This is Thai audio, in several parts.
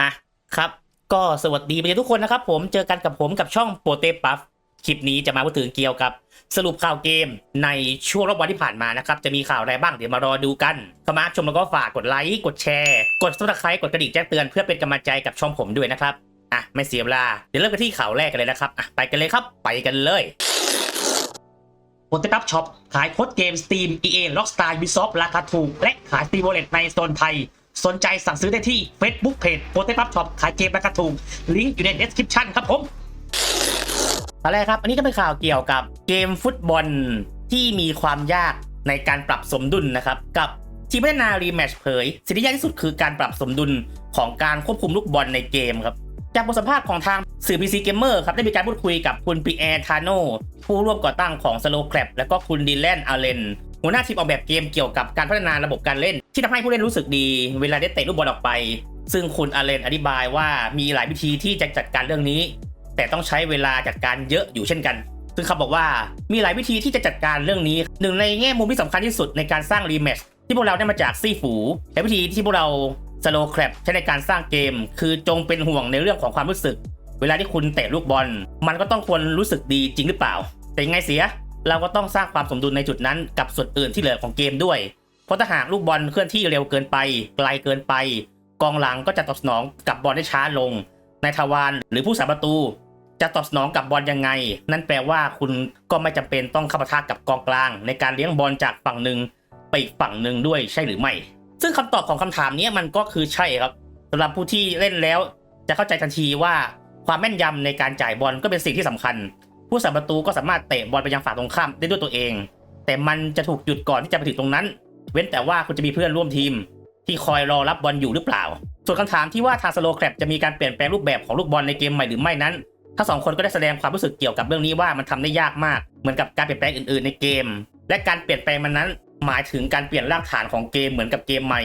อะครับ ก็สวัสดีไปทุกคนนะครับ ผมเจอกันกับผมกับช่องโปเตปัฟคลิปนี้จะมาพูดถึงเกี่ยวกับสรุปข่าวเกมในช่วงรอบวันที่ผ่านมานะครับ จะมีข่าวอะไรบ้างเดี๋ยวมารอดูกันเข้ามาชมแล้วก็ฝากกดไลค์กดแชร์ กดซับสไครต์กดกระดิ่งแจ้งเตือนเพื่อเป็นกำลังใจกับช่องผมด้วยนะครับอะไม่เสียเวลาเดี๋ยวเริ่มกันที่ข่าวแรกกันเลยนะครับอะไปกันเลยครับไปกันเลยโปเตปับช็อปขายโค้ดเกม Steam EA Rockstar Ubisoft ราคาถูกและขาย Steam Wallet ในโซนไทย สนใจสั่งซื้อได้ที่ Facebook Page โปเตปับช็อปขายเกมราคาถูกลิงก์อยู่ใน description ครับผมอะไรกครับ อันนี้ก็เป็นข่าวเกี่ยวกับเกมฟุตบอลที่มีความยากในการปรับสมดุลนะครับ กับทีมพัฒนารีแมชเผย สิ่งที่ยากที่สุดคือการปรับสมดุลของการควบคุมลูกบอลในเกมครับ จากบทสัมภาษณ์ของทางสื่อ PC Gamer ครับ ได้มีการพูดคุยกับคุณปีแอร์ทาโนผู้ร่วมก่อตั้งของ Slow Clap และก็คุณดีแลนอาเลน หัวหน้าทีมออกแบบเกมเกี่ยวกับการพัฒนาระบบการเล่น ที่ทำให้ผู้เล่นรู้สึกดี เวลาได้เตะลูกบอลออกไป ซึ่งคุณอาเลนอธิบายว่ามีหลายวิธีที่จะจัดการเรื่องนี้ แต่ต้องใช้เวลาจัดการเยอะอยู่เช่นกัน ซึ่งเขาบอกว่ามีหลายวิธีที่จะจัดการเรื่องนี้ หนึ่งในแง่มุมที่สำคัญที่สุดในการสร้างรีแมชที่พวกเราได้มาจากซี่ฝูและวิธีที่พวกเรา Slow Clap ใช้ในการสร้างเกม คือจงเป็นห่วงในเรื่องของความรู้สึก เวลาที่คุณเตะลูกบอล มันก็ต้องควรรู้สึกดีจริงหรือเปล่า แต่ยังไงเสีย เราก็ต้องสร้างความสมดุลในจุดนั้นกับส่วนอื่นที่เหลือของเกมด้วย เพราะถ้าหากลูกบอลเคลื่อนที่เร็วเกินไป ไกลเกินไป กองหลังก็จะตอบสนองกับบอลได้ช้าลง ในทวารหรือผู้สาประตู จะตอบสนองกับบอลยังไง นั่นแปลว่าคุณก็ไม่จำเป็นต้องเข้าปะทะกับกองกลาง ในการเลี้ยงบอลจากฝั่งหนึ่งไปอีกฝั่งหนึ่งด้วยใช่หรือไม่ ซึ่งคำตอบของคำถามนี้มันก็คือใช่ครับสำหรับผู้ที่เล่นแล้วจะเข้าใจทันทีว่าความแม่นยำในการจ่ายบอลก็เป็นสิ่งที่สำคัญ ผู้สาประตูก็สามารถเตะบอลไปยังฝั่งตรงข้ามได้ด้วยตัวเอง แต่มันจะถูกหยุดก่อนที่จะไปถึงตรงนั้น เว้นแต่ว่าคุณจะมีเพื่อนร่วมทีม ที่คอยรอรับบอลอยู่หรือเปล่า ส่วนคำถามที่ว่าทางสโลแครจะมีการเปลี่ยนแปลงรูปแบบของลูกบอลในเกมใหม่หรือไม่นั้นทั้งสองคนก็ได้แสดงความรู้สึกเกี่ยวกับเรื่องนี้ว่ามันทำได้ยากมาก เหมือนกับการเปลี่ยนแปลงอื่นๆในเกม และการเปลี่ยนแปลงมันนั้น หมายถึงการเปลี่ยนรากฐานของเกมเหมือนกับเกมใหม่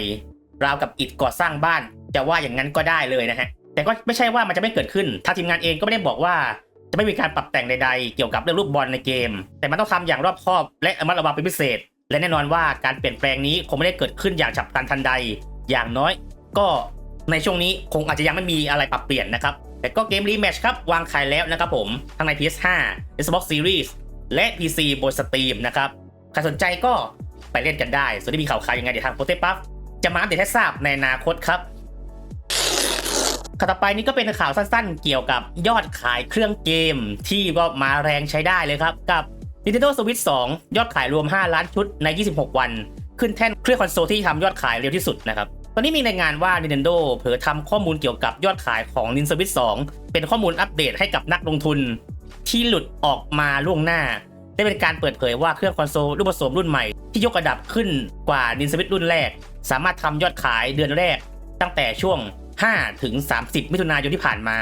ราวกับอิฐก่อสร้างบ้าน จะว่าอย่างนั้นก็ได้เลยนะฮะ แต่ก็ไม่ใช่ว่ามันจะไม่เกิดขึ้นทางทีมงานเองก็ไม่ได้บอกว่า จะไม่มีการปรับแต่งใดๆ เกี่ยวกับเรื่องลูกบอลในเกม แต่มันต้องทำอย่างรอบคอบ และระมัดระวังเป็นพิเศษ และแน่นอนว่าการเปลี่ยนแปลงนี้คงไม่ได้เกิดขึ้นอย่างฉับพลันทันใด อย่างน้อย ก็ในช่วงนี้คงอาจจะยังไม่มีอะไรปรับเปลี่ยนนะครับ แต่ก็เกมรีแมชครับวางขายแล้วนะครับผมทั้งใน PS5 Xbox Series และ PC บน Steam นะครับใครสนใจก็ไปเล่นกันได้ ส่วนที่มีข่าวขายยังไงเดี๋ยวทางโปรเตปัฟจะมาอัปเดตให้ทราบในอนาคตครับ ข่าวต่อไปนี้ก็เป็นข่าวสั้นๆ เกี่ยวกับยอดขายเครื่องเกมที่ก็มาแรงใช้ได้เลยครับ กับ Nintendo Switch 2 ยอดขายรวม 5 ล้านชุดใน 26 วัน ขึ้นแท่นเครื่องคอนโซลที่ทำยอดขายเร็วที่สุดนะครับ ตอนนี้มีรายงานว่า Nintendo เผยทำข้อมูลเกี่ยวกับยอดขายของ Nintendo Switch 2 เป็นข้อมูลอัปเดตให้กับนักลงทุน ที่หลุดออกมาล่วงหน้า ได้เป็นการเปิดเผยว่าเครื่องคอนโซลรูปผสมรุ่นใหม่ที่ยกระดับขึ้นกว่า Nintendo Switch รุ่นแรก สามารถทำยอดขายเดือนแรก ตั้งแต่ช่วง 5 ถึง 30 มิถุนายนที่ผ่านมา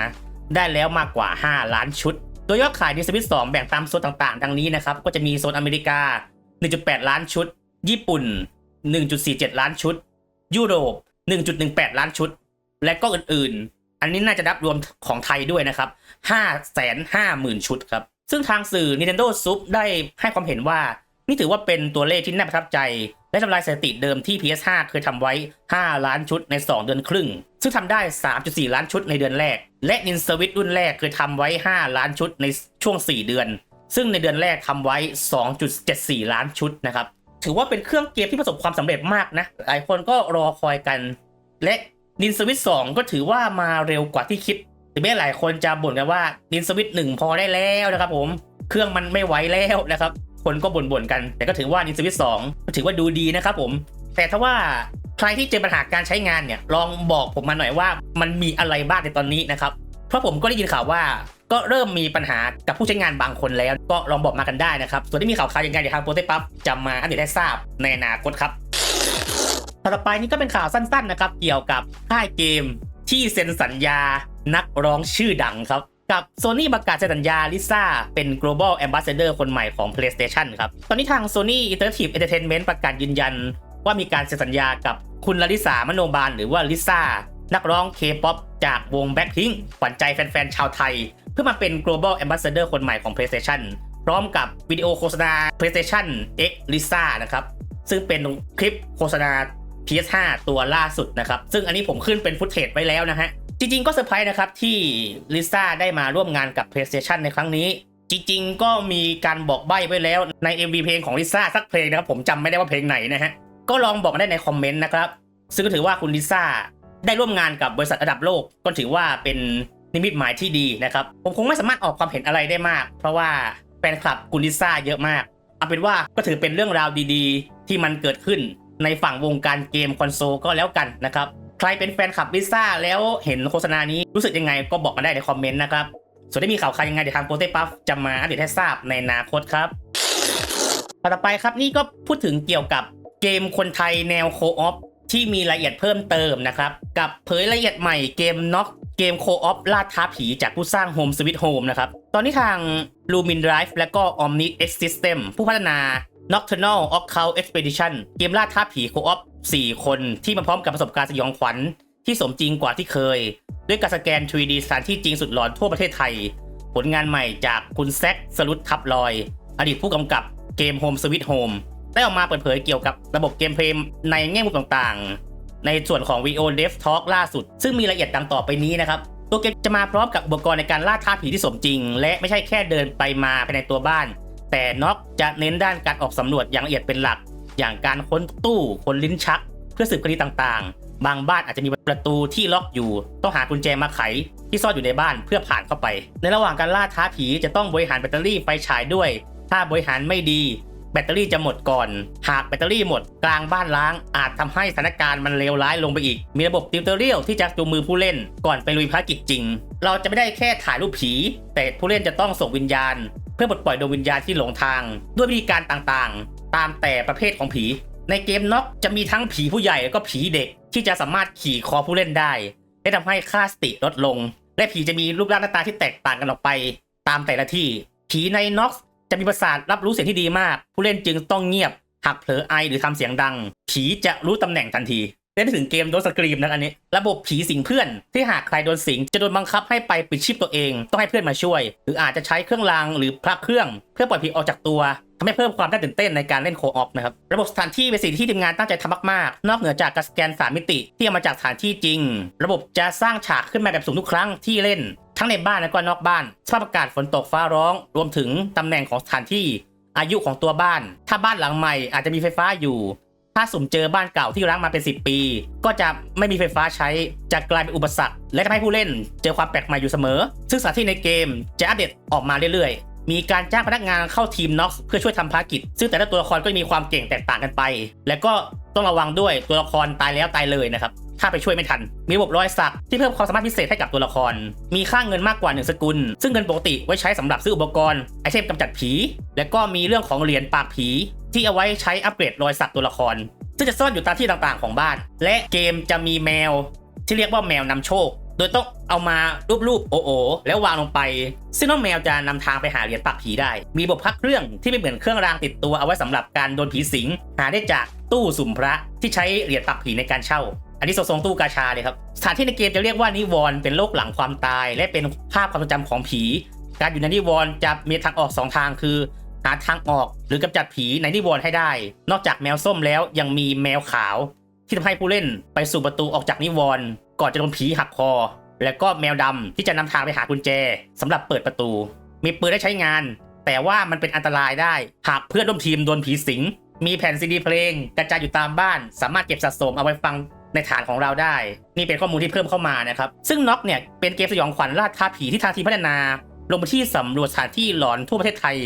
ได้แล้วมากกว่า 5 ล้านชุด โดยยอดขาย Nintendo Switch 2แบ่งตามโซนต่างๆ ดังนี้นะครับ ก็จะมีโซนอเมริกา 1.8 ล้านชุด ญี่ปุ่น 1.47 ล้านชุด ยุโรป 1.18 ล้านชุด และก็อื่นๆ อันนี้น่าจะนับรวมของไทยด้วยนะครับ550,000 ชุดครับ ซึ่งทางสื่อ Nintendo Sub ได้ให้ความเห็นว่า นี่ถือว่าเป็นตัวเลขที่น่าประทับใจ และทำลายสถิติเดิมที่ PS5 เคยทำไว้ 5 ล้านชุดใน 2 เดือนครึ่ง ซึ่งทำได้ 3.4 ล้านชุดในเดือนแรก และ Nintendo Switch รุ่นแรกเคยทำไว้ 5 ล้านชุดในช่วง 4 เดือน ซึ่งในเดือนแรกทำไว้ 2.74 ล้านชุดนะครับ ถือว่าเป็นเครื่องเกมที่ประสบความสำเร็จมากนะ หลายคนก็รอคอยกัน และ Nintendo Switch 2ก็ถือว่ามาเร็วกว่าที่คิดถึงแม้หลายคนจะบ่นกันว่า Nintendo Switch 1พอได้แล้วนะครับผม เครื่องมันไม่ไหวแล้วนะครับ คนก็บ่นๆกัน แต่ก็ถือว่า Nintendo Switch 2ก็ถือว่าดูดีนะครับผม แต่ถ้าว่าใครที่เจอปัญหาการใช้งานเนี่ย ลองบอกผมมาหน่อยว่ามันมีอะไรบ้างในตอนนี้นะครับ เพราะผมก็ได้ยินข่าวว่าก็เริ่มมีปัญหากับผู้ใช้งานบางคนแล้ว ก็ลองบอกมากันได้นะครับ ส่วนที่มีข่าวคราวยังไงเดี๋ยวทางโปรเตปั๊บจะมาอัปเดตให้ทราบในอนาคตครับต่อไปนี้ก็เป็นข่าวสั้นๆนะครับ เกี่ยวกับค่ายเกมที่เซ็นสัญญานักร้องชื่อดังครับ กับ Sony ประกาศเซ็นสัญญาลิซ่าเป็น global ambassador คนใหม่ของ PlayStation ครับ ตอนนี้ทาง Sony Interactive Entertainment ประกาศยืนยัน ว่ามีการเซ็นสัญญากับคุณลลิสามโนบาลหรือว่าลิซ่านักร้อง K-POP จากวง Blackpink ขวัญใจแฟนๆ ชาวไทย เพื่อมาเป็น global ambassador คนใหม่ของ PlayStation พร้อมกับวิดีโอโฆษณา PlayStation X Lisa นะครับ ซึ่งเป็นคลิปโฆษณา PS5 ตัวล่าสุดนะครับ ซึ่งอันนี้ผมขึ้นเป็นฟุตเทจไว้แล้วนะฮะ จริงๆก็เซอร์ไพรส์นะครับที่ลิซ่าได้มาร่วมงานกับ PlayStation ในครั้งนี้ จริงๆ ก็มีการบอกใบ้ไว้แล้วใน MV เพลงของลิซ่าสักเพลงนะครับผมจำไม่ได้ว่าเพลงไหนนะฮะ ก็ลองบอกมาได้ในคอมเมนต์นะครับ ซึ่งก็ถือว่าคุณลิซ่าได้ร่วมงานกับบริษัทระดับโลก ก็ถือว่าเป็นนิมิตหมายที่ดีนะครับ ผมคงไม่สามารถออกความเห็นอะไรได้มาก เพราะว่าแฟนคลับคุณลิซ่าเยอะมากเอาเป็นว่าก็ถือเป็นเรื่องราวดีๆ ที่มันเกิดขึ้นในฝั่งวงการเกมคอนโซลก็แล้วกันนะครับ ใครเป็นแฟนคลับลิซ่าแล้วเห็นโฆษณานี้รู้สึกยังไงก็บอกมาได้ในคอมเมนต์นะครับ ส่วนถ้มีข่าวใครยังไงเดี๋ยวทางโปเตปัฟจะมาอัปเดตให้ทราบในอนาคตครับต่อไปครับนี่ก็พูดถึงเกี่ยวกับเกมคนไทยแนวโคออฟที่มีรายละเอียดเพิ่มเติมนะครับ กับเผยรายละเอียดใหม่เกมน็อกเกมโคออฟล่าท้าผีจากผู้สร้าง Home Sweet Home นะครับ ตอนนี้ทาง Lumin Drive และก็ Omni X System ผู้พัฒนา Nocturnal Occult Expedition เกมล่าท้าผีโคออฟ 4 คนที่มาพร้อมกับประสบการณ์สยองขวัญที่สมจริงกว่าที่เคย ด้วยการสแกน 3D สถานที่จริงสุดหลอนทั่วประเทศไทย ผลงานใหม่จากคุณแซคสลุดทับลอย อดีตผู้กำกับเกม Home Sweet Home ได้ออกมาเปิดเผยเกี่ยวกับระบบเกมเพลย์ในแง่มุมต่างๆ ในส่วนของ VO Dev Talk ล่าสุด ซึ่งมีรายละเอียดดังต่อไปนี้นะครับตัวเกมจะมาพร้อมกับอุปกรณ์ในการล่าท้าผีที่สมจริง และไม่ใช่แค่เดินไปมาภายในตัวบ้าน แต่น็อกจะเน้นด้านการออกสำรวจอย่างละเอียดเป็นหลัก อย่างการค้นตู้ค้นลิ้นชัก เพื่อสืบคดีต่างๆ บางบ้านอาจจะมีประตูที่ล็อกอยู่ ต้องหากุญแจมาไข ที่ซ่อนอยู่ในบ้านเพื่อผ่านเข้าไป ในระหว่างการล่าท้าผีจะต้องบริหารแบตเตอรี่ไฟฉายด้วย ถ้าบริหารไม่ดี แบตเตอรี่จะหมดก่อน หากแบตเตอรี่หมดกลางบ้านล้าง อาจทำให้สถานการณ์มันเลวร้ายลงไปอีก มีระบบติวเตอร์เรียลที่จะจูงมือผู้เล่น ก่อนไปลุยภารกิจจริง เราจะไม่ได้แค่ถ่ายรูปผี แต่ผู้เล่นจะต้องส่งวิญญาณ เพื่อปลดปล่อยดวงวิญญาณที่หลงทาง ด้วยวิธีการต่างๆ ตามแต่ประเภทของผี ในเกมน็อกจะมีทั้งผีผู้ใหญ่แล้วก็ผีเด็ก ที่จะสามารถขี่คอผู้เล่นได้และทำให้ค่าสติลดลง และผีจะมีรูปร่างหน้าตาที่แตกต่างกันออกไป ตามแต่ละที่ ผีในน็อกจะมีประสาทรับรู้เสียงที่ดีมาก ผู้เล่นจึงต้องเงียบหากเผลอไอหรือทำเสียงดัง ผีจะรู้ตำแหน่งทันที เล่นถึงเกมโดนสกรีมนะอันนี้ ระบบผีสิงเพื่อนที่หากใครโดนสิง จะโดนบังคับให้ไปปิดชีพตัวเอง ต้องให้เพื่อนมาช่วย หรืออาจจะใช้เครื่องรางหรือพระเครื่อง เพื่อปล่อยผีออกจากตัวทำให้เพิ่มความน่าตื่นเต้นในการเล่นโคออฟนะครับ ระบบสถานที่เป็นสิ่งที่ทีมงานตั้งใจทำมากๆ นอกเหนือจากการสแกนสามมิติ ที่เอามาจากสถานที่จริง ระบบจะสร้างฉากขึ้นมาแบบสูงทุกครั้งที่เล่น ทั้งในบ้านและก็นอกบ้านสภาพอากาศฝนตกฟ้าร้อง รวมถึงตำแหน่งของสถานที่ อายุของตัวบ้าน ถ้าบ้านหลังใหม่อาจจะมีไฟฟ้าอยู่ ถ้าสุ่มเจอบ้านเก่าที่ร้างมาเป็น 10 ปี ก็จะไม่มีไฟฟ้าใช้จะกลายเป็นอุปสรรค และทำให้ผู้เล่นเจอความแปลกใหม่อยู่เสมอ ซึ่งสถานที่ในเกมจะอัปเดตออกมาเรื่อยๆ มีการจ้างพนักงานเข้าทีมน็อกเพื่อช่วยทำภารกิจ ซึ่งแต่ละตัวละครก็มีความเก่งแตกต่างกันไป และก็ต้องระวังด้วยตัวละครตายแล้วตายเลยนะครับ ถ้าไปช่วยไม่ทัน มีระบบรอยสักที่เพิ่มความสามารถพิเศษให้กับตัวละคร มีค่าเงินมากกว่า 1 สกุล ซึ่งเงินปกติไว้ใช้สำหรับซื้ออุปกรณ์ไอเทมกำจัดผี และก็มีเรื่องของเหรียญปากผี ที่เอาไว้ใช้อัปเกรดรอยสักตัวละคร ซึ่งจะซ่อนอยู่ตามที่ต่างๆของบ้าน และเกมจะมีแมว ที่เรียกว่าแมวนำโชค โดยต้องเอามารูปๆโอโอแล้ววางลงไป ซึ่งน้องแมวจะนำทางไปหาเหรียญปากผีได้ มีบบพักเครื่องที่ไม่เหมือนเครื่องรางติดตัวเอาไว้สำหรับการโดนผีสิง หาได้จากตู้สุ่มพระที่ใช้เหรียญปากผีในการเช่า อันนี้ทรงตู้กาชาเลยครับ สถานที่ในเกมจะเรียกว่านิวรณ์เป็นโลกหลังความตาย และเป็นภาพความทรงจำของผี การอยู่ในนิวรณ์จะมีทางออกสองทางคือหาทางออกหรือกำจัดผีในนิวรณ์ให้ได้ นอกจากแมวส้มแล้วยังมีแมวขาว ที่ทำให้ผู้เล่นไปสู่ประตูออกจากนิวรณ์ ก่อนจะโดนผีหักคอ แล้วก็แมวดำที่จะนำทางไปหากุญแจสำหรับเปิดประตู มีปืนได้ใช้งาน แต่ว่ามันเป็นอันตรายได้ หากเพื่อนร่วมทีมโดนผีสิง มีแผ่นซีดีเพลง กระจายอยู่ตามบ้าน สามารถเก็บสะสมเอาไว้ฟังในฐานของเราได้ นี่เป็นข้อมูลที่เพิ่มเข้ามานะครับ ซึ่งน็อกเนี่ยเป็นเกมสยองขวัญล่าท้าผีที่ทางทีมพัฒนา ลงไปที่สำรวจสถานที่หลอนทั่วประเทศไทย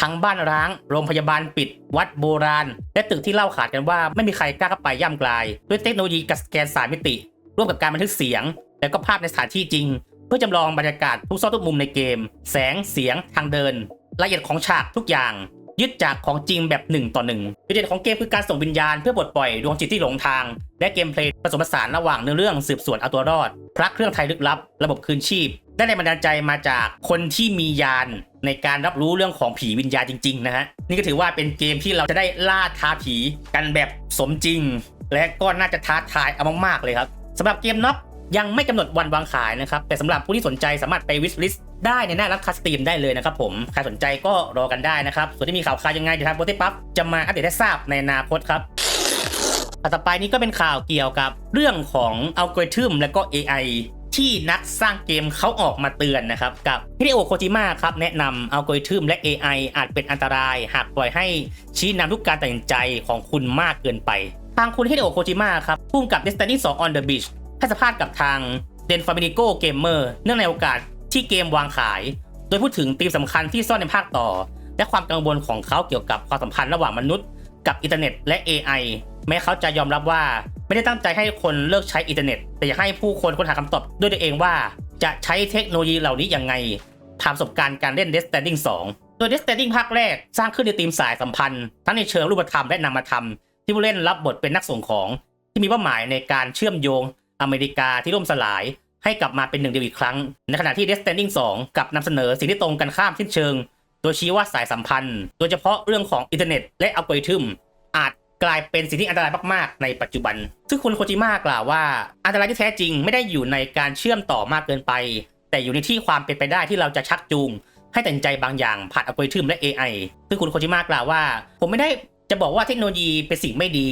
ทั้งบ้านร้าง โรงพยาบาลปิด วัดโบราณ และตึกที่เล่าขานกันว่าไม่มีใครกล้าเข้าไปย่ำกลาย ด้วยเทคโนโลยีกับสแกนสามมิติ ร่วมกับการบันทึกเสียง และก็ภาพในสถานที่จริง เพื่อจำลองบรรยากาศทุกซอกทุกมุมในเกม แสงเสียงทางเดินรายละเอียดของฉากทุกอย่าง ยึดจากของจริงแบบหนึ่งต่อหนึ่งจุดเด่นของเกมคือการส่งวิญญาณเพื่อปลดปล่อยดวงจิตที่หลงทาง และเกมเพลย์ผสมผสานระหว่างเนื้อเรื่องสืบสวนเอาตัวรอด พระเครื่องไทยลึกลับ ระบบคืนชีพ ได้แรงบันดาลใจมาจากคนที่มียานในการรับรู้เรื่องของผีวิญญาณจริงๆนะฮะนี่ก็ถือว่าเป็นเกมที่เราจะได้ล่าท้าผีกันแบบสมจริง และก็น่าจะท้าทายเอามากๆเลยครับ สำหรับเกมน็อกยังไม่กำหนดวันวางขายนะครับ แต่สำหรับผู้ที่สนใจสามารถไปวิชลิสต์ได้ในหน้ารับคัสตีมได้เลยนะครับผม ใครสนใจก็รอกันได้นะครับ ส่วนที่มีข่าวคราวยังไงเดี๋ยวทางโปรเตปั๊บจะมาอัปเดตให้ทราบในอนาคตครับต่อไปนี้ก็เป็นข่าวเกี่ยวกับเรื่องของอัลกอริทึมและก็ AI ที่นักสร้างเกมเขาออกมาเตือนนะครับ กับฮิเดโอโคจิมะครับ แนะนำอัลกอริทึมและ AI อาจเป็นอันตราย หากปล่อยให้ชี้นำทุกการตัดสินใจของคุณมากเกินไปทางคุณฮิเดโอโคจิมะครับพุ่มกับ Destiny 2 on the Beach ให้สัมภาษณ์กับทางเดนฟามินิโกเกมเมอร์เนื่องในโอกาสที่เกมวางขาย โดยพูดถึงธีมสำคัญที่ซ่อนในภาคต่อ และความกังวลของเขาเกี่ยวกับความสัมพันธ์ระหว่างมนุษย์ กับอินเทอร์เน็ตและ AI แม้เขาจะยอมรับว่าไม่ได้ตั้งใจให้คนเลิกใช้อินเทอร์เน็ต แต่อยากให้ผู้คนค้นหาคำตอบด้วยตัวเองว่า จะใช้เทคโนโลยีเหล่านี้ยังไงผ่านประสบการณ์การเล่น Death Stranding 2 โดย Death Stranding ภาคแรกสร้างขึ้นในธีมสายสัมพันธ์ ทั้งในเชิงรูปธรรมและนามธรรม ที่ผู้เล่นรับบทเป็นนักส่งของ ที่มีเป้าหมายในการเชื่อมโยงอเมริกาที่ล่มสลาย ให้กลับมาเป็นหนึ่งเดียวอีกครั้ง ในขณะที่ Death Stranding 2กับนำเสนอสิ่งที่ตรงกันข้ามสิ้นเชิง โดยชี้ว่าสายสัมพันธ์ โดยเฉพาะเรื่องของอินเทอร์เน็ตและอัลกอริทึมอาจกลายเป็นสิ่งที่อันตรายมากๆ ในปัจจุบัน ซึ่งคุณโคจิมะกล่าวว่าอันตรายที่แท้จริงไม่ได้อยู่ในการเชื่อมต่อมากเกินไป แต่อยู่ในที่ความเป็นไปได้ที่เราจะชักจูง ให้ตัดใจบางอย่างผ่านอัลกอริทึมและ AI ซึ่งคุณโคจิมะกล่าวว่า ผมไม่ได้ จะบอกว่าเทคโนโลยีเป็นสิ่งไม่ดี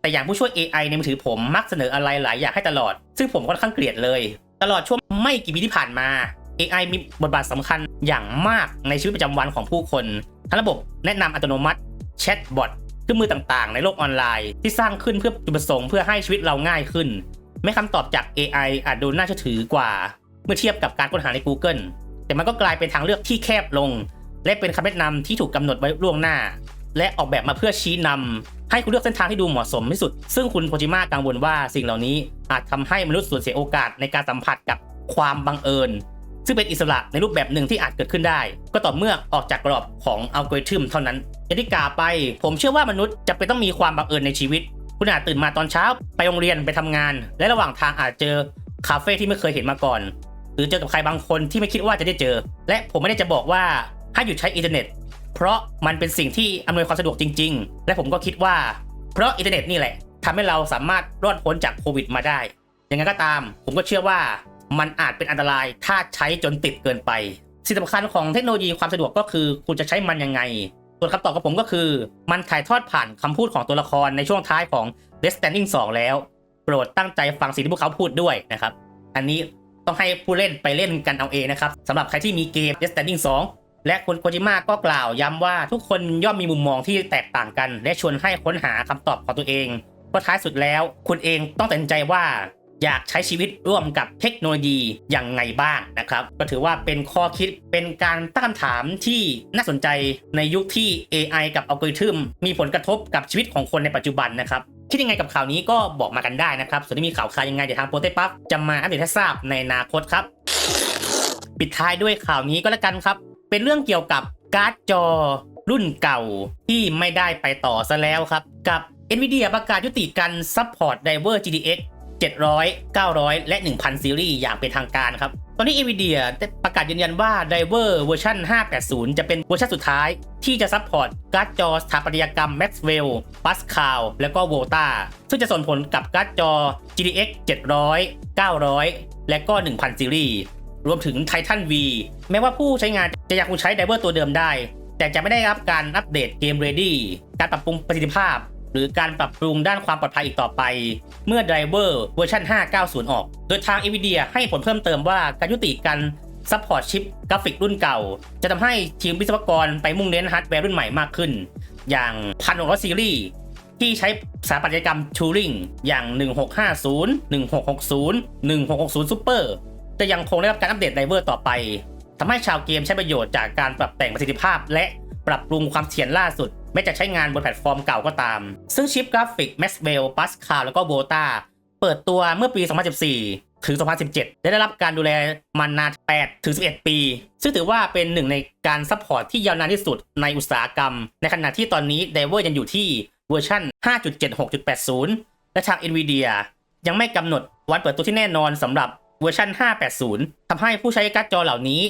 แต่อย่างผู้ช่วย AI ในมือถือผมมักเสนออะไรหลายอย่างให้ตลอด ซึ่งผมค่อนข้างเกลียดเลย ตลอดช่วงไม่กี่ปีที่ผ่านมา AI มีบทบาทสำคัญอย่างมากในชีวิตประจำวันของผู้คน ทั้งระบบแนะนำอัตโนมัติแชทบอทเครื่องมือต่างๆ ในโลกออนไลน์ ที่สร้างขึ้นเพื่อจุดประสงค์เพื่อให้ชีวิตเราง่ายขึ้น แม้คำตอบจาก AI อาจดูน่าเชื่อถือกว่า เมื่อเทียบกับการค้นหาใน Google แต่มันก็กลายเป็นทางเลือกที่แคบลง และเป็นคำแนะนำที่ถูกกำหนดไว้ล่วงหน้า และออกแบบมาเพื่อชี้นำให้คุณเลือกเส้นทางที่ดูเหมาะสมที่สุด ซึ่งคุณโคจิมะกังวลว่าสิ่งเหล่านี้อาจทำให้มนุษย์สูญเสียโอกาสในการสัมผัสกับความบังเอิญ ซึ่งเป็นอิสระในรูปแบบหนึ่งที่อาจเกิดขึ้นได้ ก็ต่อเมื่อออกจากกรอบของอัลกอริทึมเท่านั้นอย่างที่กล่าวไป ผมเชื่อว่ามนุษย์จะเป็นต้องมีความบังเอิญในชีวิต คุณอาจตื่นมาตอนเช้าไปโรงเรียนไปทำงาน และระหว่างทางอาจเจอคาเฟ่ที่ไม่เคยเห็นมาก่อน หรือเจอกับใครบางคนที่ไม่คิดว่าจะได้เจอ และผมไม่ได้จะบอกว่าให้หยุดใช้อินเทอร์เน็ต เพราะมันเป็นสิ่งที่อำนวยความสะดวกจริง ๆ และผมก็คิดว่า เพราะอินเทอร์เน็ตนี่แหละทำให้เราสามารถรอดพ้นจากโควิดมาได้อย่างนั้นก็ตาม ผมก็เชื่อว่ามันอาจเป็นอันตรายถ้าใช้จนติดเกินไป สิ่งสำคัญของเทคโนโลยีความสะดวกก็คือ คุณจะใช้มันยังไง ส่วนคำตอบของผมก็คือ มันถ่ายทอดผ่านคำพูดของตัวละครในช่วงท้ายของ Death Standing 2 แล้ว โปรดตั้งใจฟังสิ่งที่พวกเขาพูดด้วยนะครับ อันนี้ต้องให้ผู้เล่นไปเล่นกันเอาเองนะครับสำหรับใครที่มีเกม Death Standing 2 และคุณโคจิมะก็กล่าวย้ำว่าทุกคนย่อมมีมุมมองที่แตกต่างกัน และชวนให้ค้นหาคำตอบของตัวเองเพราะท้ายสุดแล้ว คุณเองต้องตัดสินใจว่าอยากใช้ชีวิตร่วมกับเทคโนโลยีอย่างไงบ้างนะครับ ก็ถือว่าเป็นข้อคิดเป็นการตั้งคำถามที่น่าสนใจในยุคที่ AI กับอัลกอริทึมมีผลกระทบกับชีวิตของคนในปัจจุบันนะครับ คิดยังไงกับข่าวนี้ก็บอกมากันได้นะครับ ส่วนที่มีข่าวคราวยังไงเดี๋ยวทางโปรเตปั๊บจะมาอัปเดตให้ทราบในอนาคตครับ ปิดท้ายด้วยข่าวนี้ก็แล้วกันครับ เป็นเรื่องเกี่ยวกับการ์ดจอรุ่นเก่าที่ไม่ได้ไปต่อซะแล้วครับ กับ NVIDIA ประกาศยุติการซัพพอร์ต Driver GTX 700 900 และ 1000 ซีรีส์อย่างเป็นทางการครับ ตอนนี้ NVIDIA ได้ประกาศยืนยันว่า Driver เวอร์ชัน580 จะเป็นเวอร์ชันสุดท้าย ที่จะซัพพอร์ตการ์ดจอสถาปัตยกรรม Maxwell Pascal และก็ Volta ซึ่งจะส่งผลกับการ์ดจอ GTX 700 900 และก็ 1000 ซีรีส์ รวมถึง Titan V แม้ว่าผู้ใช้งานจะยังคงใช้ Driver ตัวเดิมได้ แต่จะไม่ได้รับการอัปเดตเกม Ready การปรับปรุงประสิทธิภาพ หรือการปรับปรุงด้านความปลอดภัยอีกต่อไป เมื่อ Driver เวอร์ชัน590 ออก โดยทาง NVIDIA ให้ผลเพิ่มเติมว่าการยุติการซัพพอร์ตชิปกราฟิกรุ่นเก่า จะทำให้ทีมวิศวกรไปมุ่งเน้นฮาร์ดแวร์รุ่นใหม่มากขึ้น อย่าง1600ซีรีส์ที่ใช้สถาปัตยกรรม Turing อย่าง 1650 1660 1660 Super จะยังคงได้รับการอัปเดตไดเวอร์ต่อไปทำให้ชาวเกมใช้ประโยชน์จากการปรับแต่งประสิทธิภาพ และปรับปรุงความเสถียรล่าสุดแม้จะใช้งานบนแพลตฟอร์มเก่าก็ตาม ซึ่งชิปกราฟิก Maxwell Pascal แล้วก็ Volta เปิดตัวเมื่อปี 2014 ถึง 2017 และได้รับการดูแลมานาน8ถึง 11 ปี ซึ่งถือว่าเป็นหนึ่งในการซัพพอร์ตที่ยาวนานที่สุดในอุตสาหกรรม ในขณะที่ตอนนี้ d i v e r ยังอยู่ที่เวอร์ชัน5.76.80 และทาง NVIDIA ยังไม่กำหนดวันเปิดตัวที่แน่นอนสำหรับ เวอร์ชัน580 ทำให้ผู้ใช้การ์ดจอเหล่านี้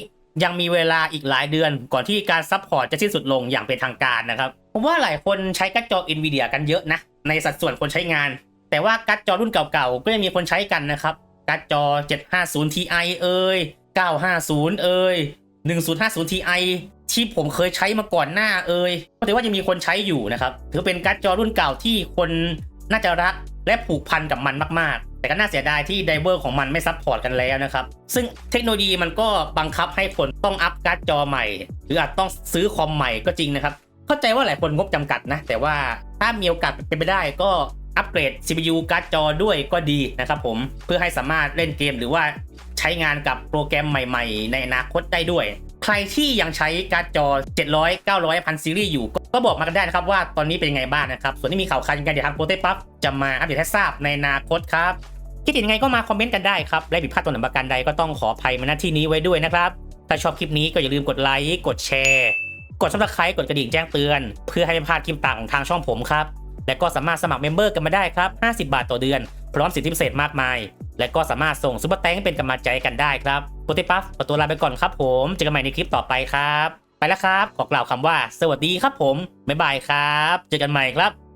ยังมีเวลาอีกหลายเดือนก่อนที่การซัพพอร์ตจะสิ้นสุดลงอย่างเป็นทางการนะครับ ผมว่าหลายคนใช้การ์ดจอ NVIDIA กันเยอะนะ ในสัดส่วนคนใช้งาน แต่ว่าการ์ดจอรุ่นเก่าๆ ก็ยังมีคนใช้กันนะครับ การ์ดจอ 750 Ti เอ่ย950 เอ่ย1050 Ti ที่ผมเคยใช้มาก่อนหน้าเอ่ยก็ถือว่ายังมีคนใช้อยู่นะครับ ถือเป็นการ์ดจอรุ่นเก่าที่คนน่าจะรักและผูกพันกับมันมาก แต่ก็น่าเสียดายที่ไดเวอร์ของมันไม่ซัพพอร์ตกันแล้วนะครับ ซึ่งเทคโนโลยีมันก็บังคับให้คนต้องอัพการ์ดจอใหม่ หรืออาจต้องซื้อคอมใหม่ก็จริงนะครับ เข้าใจว่าหลายคนงบจำกัดนะ แต่ว่าถ้ามีโอกาสเป็นไปได้ก็อัปเกรด CPU การ์ดจอด้วยก็ดีนะครับผมเพื่อให้สามารถเล่นเกมหรือว่าใช้งานกับโปรแกรมใหม่ ๆ ในอนาคตได้ด้วย ใครที่ยังใช้การ์ดจอ 700 900 พันซีรีส์อยู่ ก็บอกมากันได้นะครับว่าตอนนี้เป็นยังไงบ้างนะครับ ส่วนที่มีข่าวคันกันเดี๋ยวทางโปรเตปั๊บจะมาอัปเดตให้ทราบในอนาคตครับคิดเห็นยังไงก็มาคอมเมนต์กันได้ครับ และผิดพลาดตัวไหนประการใดก็ต้องขออภัยมาณที่นี้ไว้ด้วยนะครับ ถ้าชอบคลิปนี้ก็อย่าลืมกดไลค์กดแชร์ กดซับสไครต์กดกระดิ่งแจ้งเตือน เพื่อให้ไม่พลาดคลิปต่างของทางช่องผมครับและก็สามารถสมัครเมมเบอร์กันมาได้ครับ 50 บาทต่อเดือน พร้อมสิทธิพิเศษมากมาย และก็สามารถส่งซุปเปอร์แตงเป็นกำลังใจกันได้ครับปุตติปัฟขอตัวลาไปก่อนครับผมเจอกันใหม่ในคลิปต่อไปครับ ไปแล้วครับ ขอกล่าวคำว่า สวัสดีครับผมบ๊ายบายครับ เจอกันใหม่ครับ